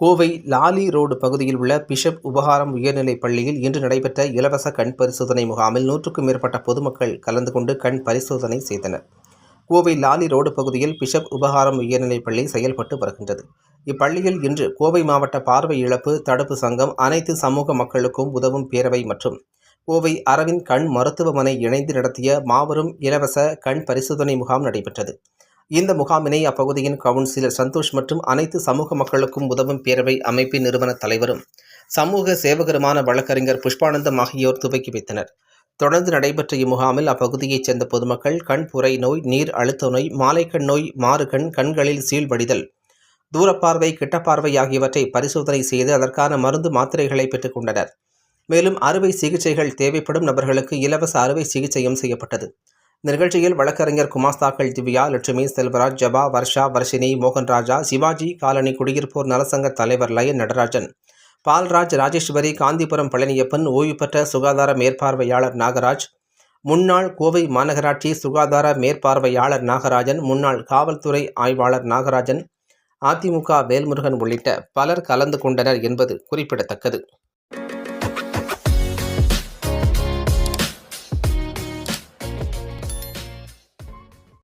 Kovai Lawley road பகுதியில் உள்ள bishop Upakaram உயர்நிலைப் பள்ளியில் இன்று நடைபெற்ற இலவச கண் பரிசோதனை முகாமில் நூற்றுக்கும் மேற்பட்ட பொதுமக்கள் கலந்து கொண்டு கண் பரிசோதனை செய்தனர். கோவை லாலி ரோடு பகுதியில் பிஷப் உபகாரம் உயர்நிலைப் பள்ளி செயல்பட்டு வருகின்றது. இப்பள்ளியில் இன்று கோவை மாவட்ட பார்வை இழப்பு தடுப்பு சங்கம் அனைத்து சமூக மக்களுக்கும் உதவும் பேரவை மற்றும் கோவை அரவிந்த் கண் மருத்துவமனை இணைந்து நடத்திய மாபெரும் இலவச கண் பரிசோதனை முகாம் நடைபெற்றது. இந்த முகாமினை அப்பகுதியின் கவுன்சிலர் சந்தோஷ் மற்றும் அனைத்து சமூக மக்களுக்கும் உதவும் பேரவை அமைப்பின் நிறுவன தலைவரும் சமூக சேவகருமான வழக்கறிஞர் புஷ்பானந்தம் ஆகியோர் துவக்கி வைத்தனர். தொடர்ந்து நடைபெற்ற இம்முகாமில் அப்பகுதியைச் சேர்ந்த பொதுமக்கள் கண் புரை நோய் நீர் அழுத்த நோய் மாலைக்கண் நோய் மாறுகண் கண்களில் சீழ்வடிதல் தூரப்பார்வை கிட்டப்பார்வை ஆகியவற்றை பரிசோதனை செய்து அதற்கான மருந்து மாத்திரைகளை பெற்றுக் கொண்டனர். மேலும் அறுவை சிகிச்சைகள் தேவைப்படும் நபர்களுக்கு இலவச அறுவை சிகிச்சையும் செய்யப்பட்டது. இந்த நிகழ்ச்சியில் வழக்கறிஞர் குமாஸ்தாக்கள் திவ்யா லட்சுமி செல்வராஜ் ஜபா வர்ஷா வர்ஷினி மோகன்ராஜா சிவாஜி காலனி குடியிருப்போர் நலசங்க தலைவர் லயன் நடராஜன் பால்ராஜ் ராஜேஸ்வரி காந்திபுரம் பழனியப்பன் ஓய்வு பெற்ற சுகாதார மேற்பார்வையாளர் நாகராஜ் முன்னாள் கோவை மாநகராட்சி சுகாதார மேற்பார்வையாளர் நாகராஜன் முன்னாள் காவல்துறை ஆய்வாளர் நாகராஜன் அதிமுக வேல்முருகன் உள்ளிட்ட பலர் கலந்து கொண்டனர் என்பது குறிப்பிடத்தக்கது.